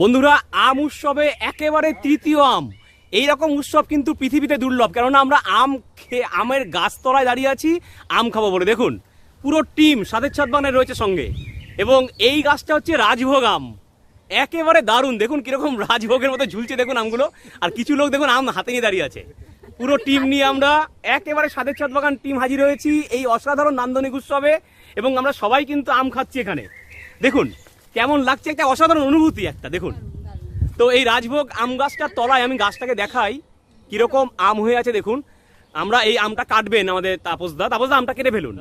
বন্ধুরা, আম উৎসবে একেবারে তৃতীয় আম। এই রকম উৎসব কিন্তু পৃথিবীতে দুর্লভ, কেননা আমরা আম খেয়ে আমের গাছতলায় দাঁড়িয়ে আছি, আম খাব বলে। দেখুন, পুরো টিম সাদের ছাদবানে রয়েছে সঙ্গে, এবং এই গাছটা হচ্ছে রাজভোগ আম। একেবারে দারুণ। দেখুন কীরকম রাজভোগের মতো ঝুলছে, দেখুন আমগুলো। আর কিছু লোক, দেখুন, আম হাতে নিয়ে দাঁড়িয়ে আছে। পুরো টিম নিয়ে আমরা একেবারে সাদের ছাদ বাগান টিম হাজির হয়েছি এই অসাধারণ নান্দনিক উৎসবে, এবং আমরা সবাই কিন্তু আম খাচ্ছি এখানে। দেখুন কেমন লাগছে? একটা অসাধারণ অনুভূতি একটা দেখুন। তো এই রাজভোগ আম গাছটার তলায় আমি গাছটাকে দেখাই কীরকম আম হয়ে আছে দেখুন। আমরা এই আমটা কাটবেন আমাদের তাপসদা তাপসদা আমটা কেটে ফেলুন।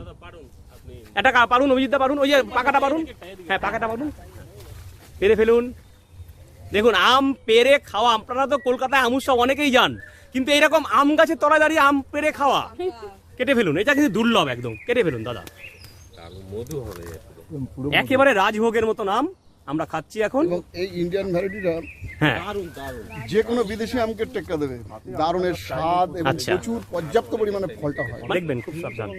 এটা পারুন অভিজিৎদা পারুন ওই যে পাকাটা পারুন। হ্যাঁ পাকাটা পারুন। পেরে ফেলুন। দেখুন আম পেরে খাওয়া আপনারা তো কলকাতায় আম উৎসব অনেকেই যান কিন্তু এইরকম আম গাছের তলায় দাঁড়িয়ে আম পেরে খাওয়া কেটে ফেলুন। এটা কিন্তু দুর্লভ একদম। কেটে ফেলুন দাদা। মধু হবে। একেবারে রাজভোগের মতো নাম আমরা খাচ্ছি এখন। এই ইন্ডিয়ান ভ্যারাইটিটা হ্যাঁ। দারুণ দারুণ। যে কোনো বিদেশি আমকে টেক্কা দেবে। দারুণের স্বাদ এবং আচ্ছা। প্রচুর পর্যাপ্ত পরিমাণে ফলটা হয়। দেখবেন খুব সাবধান।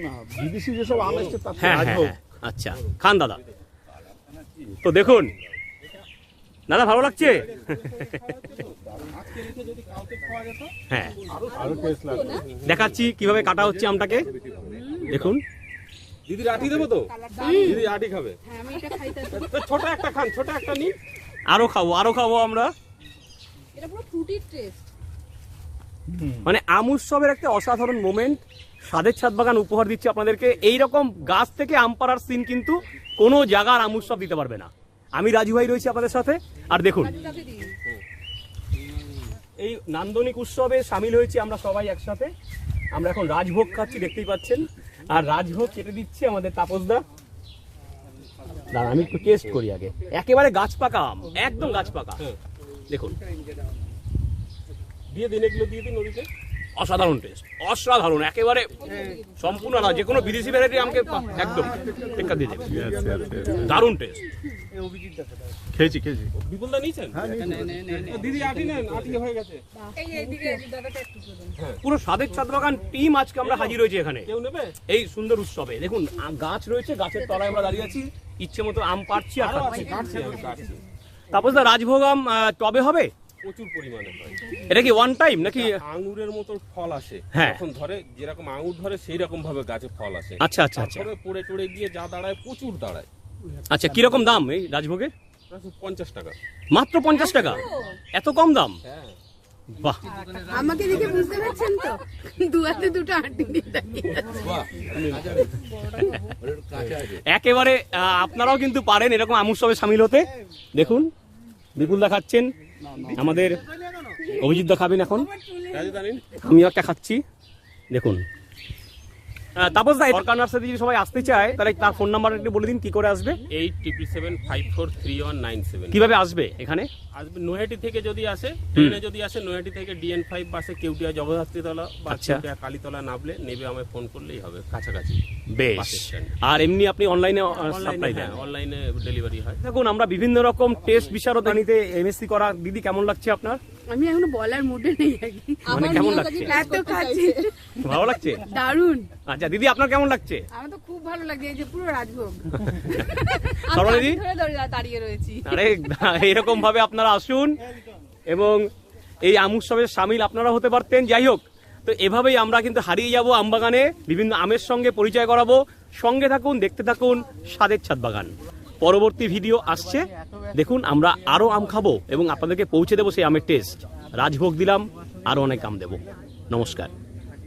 বিদেশি যেসব আম এসছে তার হ্যাঁ হ্যাঁ হ্যাঁ, আচ্ছা খান দাদা। তো দেখুন দাদা ভালো লাগছে? হ্যাঁ। আরও টেস্ট লাগবে। দেখাচ্ছি কীভাবে কাটা হচ্ছে আমটাকে। দেখুন। দিদি আটি দেবো তো? দিদি আটি খাবে। হ্যাঁ আমি এটা খাইতে তো ছোট একটা খান ছোট একটা নিন। আরও খাব আরও খাব আমরা। এটা পুরো ফ্রুটির টেস্ট। মানে আম উৎসবের একটা অসাধারণ মোমেন্ট। স্বাদের ছাদ বাগান উপহার দিচ্ছে আপনাদেরকে। এই রকম গাছ থেকে আম পাড়ার সিন কিন্তু কোনো জায়গার আম উৎসব দিতে পারবে না। আমি রাজু ভাই রয়েছি আপনাদের সাথে। আর দেখুন এই নান্দনিক উৎসবে সামিল হয়েছি আমরা সবাই একসাথে। আমরা এখন রাজভোগ খাচ্ছি দেখতেই পাচ্ছেন। আর রাজভোগ কেটে দিচ্ছে আমাদের তাপসদা দাঁড়া আমি একটু টেস্ট করি আগে। একেবারে গাছ পাকা আম, একদম গাছ পাকা। দেখুন। দিয়ে দিন এগুলো, দিয়ে দিন ওদিকে। অসাধারণ টেস্ট অসাধারণ একেবারে সম্পূর্ণ না যে কোনো বিদেশি ভ্যারাইটি আমাকে একদম টেক্কা দিয়ে দেবে। দারুণ টেস্ট খেয়েছি খেয়েছি। বিপুলদা নিয়েছেন? দিদি আটি নেন আটি হয়ে গেছে। দাদাটা পুরো স্বাদের ছাদ বাগান টিম আজকে আমরা হাজির হয়েছি এখানে। কেউ নেবে? এই সুন্দর উৎসবে। দেখুন গাছ রয়েছে গাছের তলায় আমরা দাঁড়িয়ে আছি ইচ্ছে মতো আম পাচ্ছি আর তারপর দা রাজভোগ আম টবে হবে? প্রচুর পরিমাণে হয়। এটা কি ওয়ান টাইম নাকি? আঙুরের মতো ফল আসে। হ্যাঁ। যখন ধরে যেরকম আঙুর ধরে সেই রকম ভাবে গাছে ফল আসে। আচ্ছা আচ্ছা আচ্ছা। পড়ে টড়ে গিয়ে যা দাঁড়ায় প্রচুর দাঁড়ায়। আচ্ছা কীরকম দাম এই রাজভোগের পঞ্চাশ টাকা। মাত্র পঞ্চাশ টাকা? এত কম দাম? হ্যাঁ। বাহ। আমাকে দেখে বুঝতে পারছেন তো? দু দুটো আন্টি দিয়ে দাঁড়িয়ে আছে। বাহ একেবারে আপনারাও কিন্তু পারেন এরকম আম উৎসবে সামিল হতে। দেখুন বিপুল দা খাচ্ছেন আমাদের অভিজিৎ দা খাবেন এখন। আমি একটা খাচ্ছি। দেখুন। তাপস দা সরকার নার্সারি যদি সবাই আসতে চায় তাহলে তার ফোন নাম্বার একটু বলে দিন কি করে আসবে? Eight triple seven five four three one nine seven. কীভাবে আসবে এখানে? আসবে নৈহাটি থেকে যদি আসে ট্রেনে যদি আসে নৈহাটি থেকে ডিএন ফাইভ বাসে কেউটিয়া জগদ্ধাত্রীতলা বা আচ্ছা। কেউটিয়া কালীতলা নামলে নেবে আমায় ফোন করলেই হবে কাছাকাছি। বেশ। আর এমনি আপনি অনলাইনে সাপ্লাই দেন? হ্যাঁ অনলাইনে ডেলিভারি হয়। দেখুন আমরা বিভিন্ন রকম টেস্ট বিশারদানিতে এমএসসি করা দিদি কেমন লাগছে আপনার? আমি এখনও বলার মুডে নেই আর কি। মানে কেমন লাগছে? এত খাচ্ছি ভালো লাগছে? দারুণ আচ্ছা দিদি আপনার কেমন লাগছে? আমার তো খুব ভালো লাগছে এই যে পুরো রাজভোগ। ধরে ধরে দাঁড়িয়ে রয়েছি। আরে এরকম ভাবে আপনারা আসুন এবং এই আম উৎসবে সামিল আপনারা হতে পারতেন। যাই হোক তো এভাবেই আমরা কিন্তু হারিয়ে যাব আমবাগানে। বিভিন্ন আমের সঙ্গে পরিচয় করাবো। সঙ্গে থাকুন দেখতে থাকুন স্বাদের ছাদ বাগান। পরবর্তী ভিডিও আসছে। দেখুন, আমরা আরও আম খাব এবং আপনাদেরকে পৌঁছে দেবো সেই আমের টেস্ট রাজভোগ দিলাম আরও অনেক আম দেব। নমস্কার।